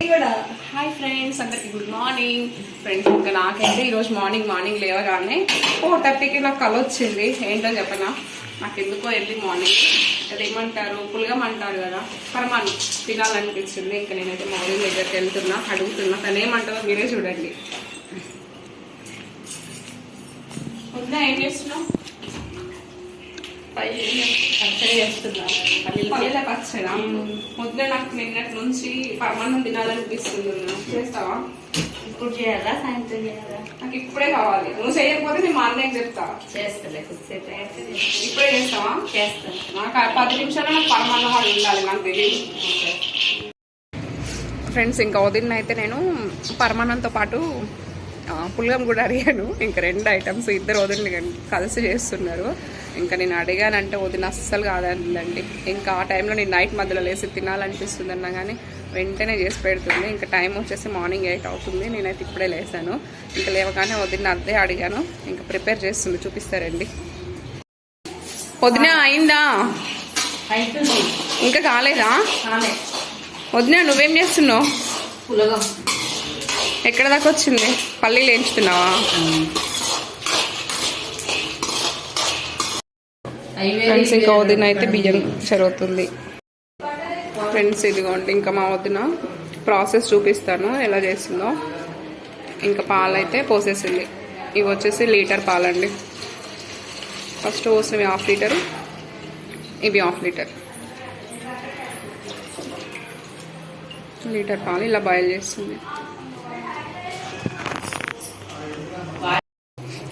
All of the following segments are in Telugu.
హాయ్ ఫ్రెండ్స్ అందరికి గుడ్ మార్నింగ్ ఫ్రెండ్స్ ఇంకా నాకైతే ఈరోజు మార్నింగ్ మార్నింగ్ లేవగానే ఫోర్ థర్టీకి నాకు కల వచ్చింది. ఏంటో చెప్పనా? నాకు ఎందుకో వెళ్ళి మార్నింగ్ అది ఏమంటారు? పులగం అంటారు కదా? పరమాన్నం. తినాలనిపించింది. ఇంకా నేనైతే మార్నింగ్ దగ్గరికి వెళ్తున్నా అడుగుతున్నా. తను ఏమంటారో మీరే చూడండి. వద్దా ఏం చేస్తున్నావు? పచ్చడి చేస్తున్నాను నాకు నిన్నటి నుంచి పరమాన్నం తినాలనిపిస్తుంది చేస్తావా ఇప్పుడు చేయాలా సాయంత్రం చేయాలా నాకు ఇప్పుడే కావాలి నువ్వు చేయకపోతే నేను మా అన్నయ్యకి చెప్తా చేస్తలే కొద్దిసేపు ఇప్పుడే చేస్తావా చేస్తాను నాకు పది నిమిషాలు నాకు పరమాన్నం వాళ్ళు ఉండాలి నాకు తెలియదు ఫ్రెండ్స్ ఇంకా ఉదయం అయితే నేను పర్మానంతో పాటు ఆ, పులగం కూడా అడిగాను. ఇంకా రెండు ఐటమ్స్ ఇద్దరు వదిలి కలిసి చేస్తున్నారు. ఇంకా నేను అడిగానంటే వదిన అస్సలు కాదండి. ఇంకా ఆ టైంలో నేను నైట్ మధ్యలో లేసి తినాలనిపిస్తుంది అన్నా కానీ వెంటనే చేసి పెడుతుంది. ఇంకా టైం వచ్చేసి మార్నింగ్ ఎయిట్ అవుతుంది. నేనైతే ఇప్పుడే లేసాను. ఇంకా లేవగానే వదిన అదే అడిగాను. ఇంకా ప్రిపేర్ చేస్తుంది. చూపిస్తారండి. వదిన అయిందా? ఇంకా కాలేదా? వదిన నువ్వేం చేస్తున్నావు? ఎక్కడ దాకా వచ్చింది? పల్లీలు వేయించుతున్నావా? ఫ్రెండ్స్ ఇంకా వదిన అయితే బియ్యం చదువుతుంది ఫ్రెండ్స్ ఇదిగోండి ఇంకా మా వదిన ప్రాసెస్ చూపిస్తాను ఎలా చేసిందో ఇంకా పాలు అయితే పోసేసింది. ఇవి వచ్చేసి లీటర్ పాలండి. ఫస్ట్ పోసినవి హాఫ్ లీటర్ ఇవి హాఫ్ లీటర్. లీటర్ పాలు ఇలా బాయిల్ చేస్తుంది.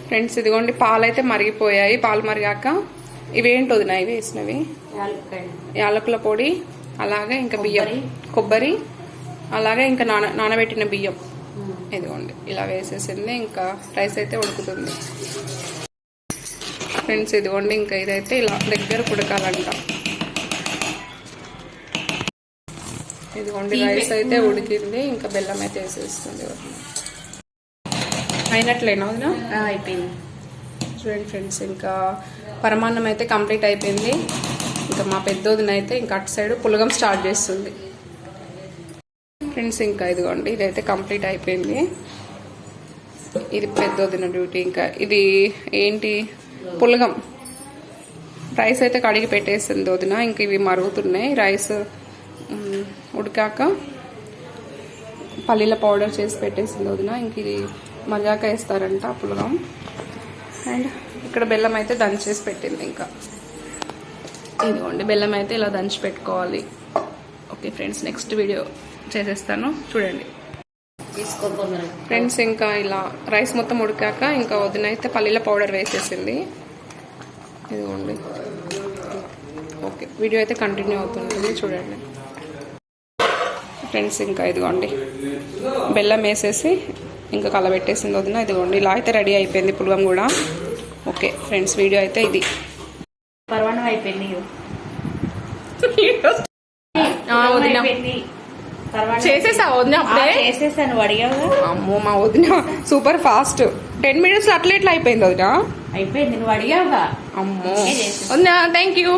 ఫ్రెండ్స్ ఇదిగోండి పాలు అయితే మరిగిపోయాయి. పాలు మరిగాక ఇవేంటి వదిన ఇవి వేసినవి? యాలకుల పొడి అలాగే ఇంకా బియ్యం. కొబ్బరి. అలాగే ఇంకా నాన నానబెట్టిన బియ్యం. ఇదిగోండి ఇలా వేసేసింది ఇంకా రైస్ అయితే ఉడుకుతుంది. ఫ్రెండ్స్ ఇదిగోండి ఇంకా ఇదైతే ఇలా దగ్గర ఉడకాలంట. ఇదిగోండి రైస్ అయితే ఉడికింది ఇంకా బెల్లం అయితే వేసేస్తుంది. అయినట్లేనా అయిపోయింది. చూడండి ఫ్రెండ్స్ ఇంకా పరమాన్నం అయితే కంప్లీట్ అయిపోయింది. ఇంకా మా పెద్దోదిన అయితే ఇంకా అటు సైడ్ పులగం స్టార్ట్ చేస్తుంది. ఫ్రెండ్స్ ఇంకా ఇదిగోండి ఇదైతే కంప్లీట్ అయిపోయింది. ఇది పెద్దోదిన డ్యూటీ ఇంకా ఇది ఏంటి? పులగం. రైస్ అయితే కడిగి పెట్టేసింది వదిన ఇంక ఇవి మరుగుతున్నాయి. రైస్ ఉడికాక పల్లీల పౌడర్ చేసి పెట్టేసింది వదిన ఇంక ఇది మజాక వేస్తారంట పులగం. అండ్ ఇక్కడ బెల్లం అయితే దంచేసి పెట్టింది ఇంకా. ఇదిగోండి బెల్లం అయితే ఇలా దంచి పెట్టుకోవాలి. ఓకే ఫ్రెండ్స్ నెక్స్ట్ వీడియో చేసేస్తాను. చూడండి. ఫ్రెండ్స్ ఇంకా ఇలా రైస్ మొత్తం ఉడికాక ఇంకా వదిన అయితే పల్లీల పౌడర్ వేసేసింది. ఇదిగోండి. ఓకే వీడియో అయితే కంటిన్యూ అవుతుంది. చూడండి. ఫ్రెండ్స్ ఇంకా ఇదిగోండి. బెల్లం వేసేసి ఇంకా కలబెట్టేసింది వదిన. ఇదిగోండి ఇలా అయితే రెడీ అయిపోయింది పులగం కూడా. ఓకే ఫ్రెండ్స్ వీడియో అయితే ఇది. పర్వాణం అయిపోయింది. చేసేసా వదిన. అప్పుడే? చేసేసాను. అమ్మో మా వదిన సూపర్ ఫాస్ట్. టెన్ మినిట్స్ అట్లా ఎట్లా అయిపోయింది వదిన? అయిపోయింది. నువ్వు అడిగావుగా అమ్మో. వదిన థ్యాంక్ యూ